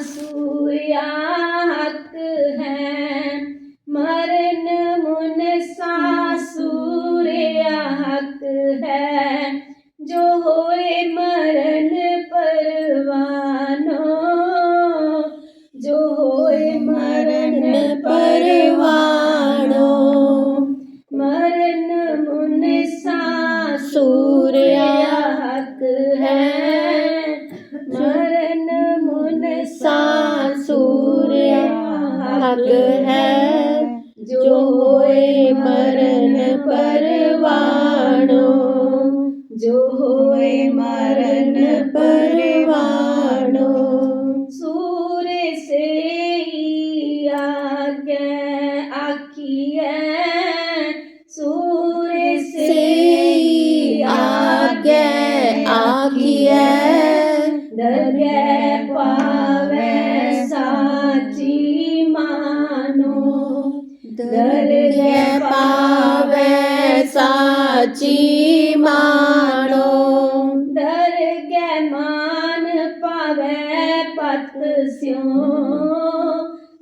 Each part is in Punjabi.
ਸੂਰਿਆ ਹੱਕ ਹੈ ਹੱਕ ਹੈ, ਜੋ ਹੋਏ ਮਰਨ ਪਰਵਾਨੋ ਜੋ ਹੋਏ ਮਰਨ ਪਰਵਾਨੋ ਸੂਰੇ ਸੇ ਹੀ ਆਗੇ ਆਖੀਐ ਸੂਰੇ ਸੇ ਹੀ ਆਗੇ ਸਾਚੀ ਮਾਨੋ ਦਰਗਹਿ ਮਾਨ ਪਾਵੈ ਪਤ ਸਿਉ।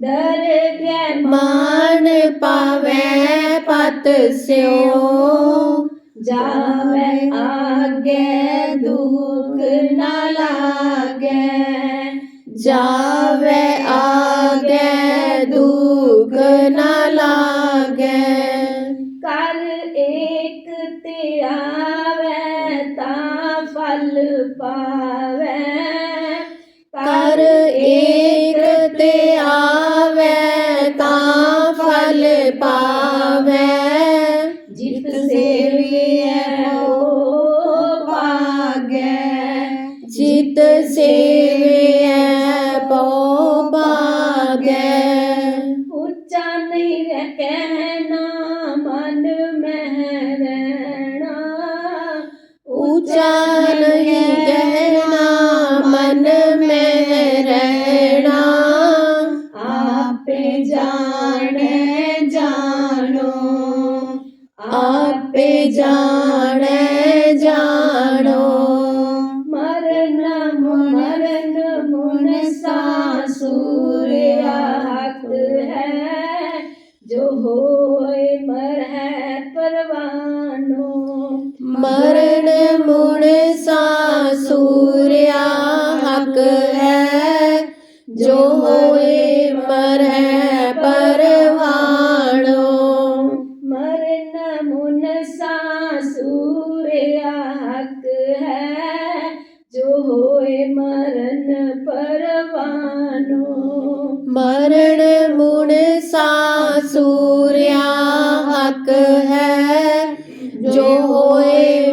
ਦਰਗਹਿ ਮਾਨ ਪਾਵੈ ਪਤ ਸਿਉ। ਜਾਵੇ ਆਗੇ ਦੁਖ ਨਾ ਲਾਗੇ। ਜਾਵੇ ਆਗੇ ਦੁਖ ਨਾ ਤੇ ਆਵੇ ਤਾਂ ਫਲ ਪਾਵੇ। ਕਰ ਏਕ ਤੇ ਆਵੇ ਤਾਂ ਫਲ ਪਾਵੇ। ਜਿਤ ਸੇਵੀਐ ਉਹ ਭਾਗੈ। ਜਿਤ ਸੇਵੀਐ ਪਉ ਭਾਗੈ। ਉੱਚਾ ਨਹੀਂ ਰਹਿ ਨਹੀਂ ਕਹਿਣਾ ਮਨ ਰਹਿਣਾ। ਆਪੇ ਜਾਣੈ ਜਾਣੋ ਆਪੇ ਜਾਣੈ ਜਾਣੋ। ਮਰਨ ਸੂਰਿਆ ਹੱਕ ਹੈ ਜੋ ਹੋਏ ਜੋ ਹੋਏ ਮਰਹਿ ਪਰਵਾਨੋ ਮਰਨ ਮੁਨਸਾ ਸੂਰਿਆ ਹੱਕ ਹੈ ਜੋ ਹੋਏ ਮਰਨ ਪਰਵਾਨੋ ਮਰਨ ਮੁਨਸਾ ਸੂਰਿਆ ਹੱਕ ਹੈ ਜੋ ਹੋਏ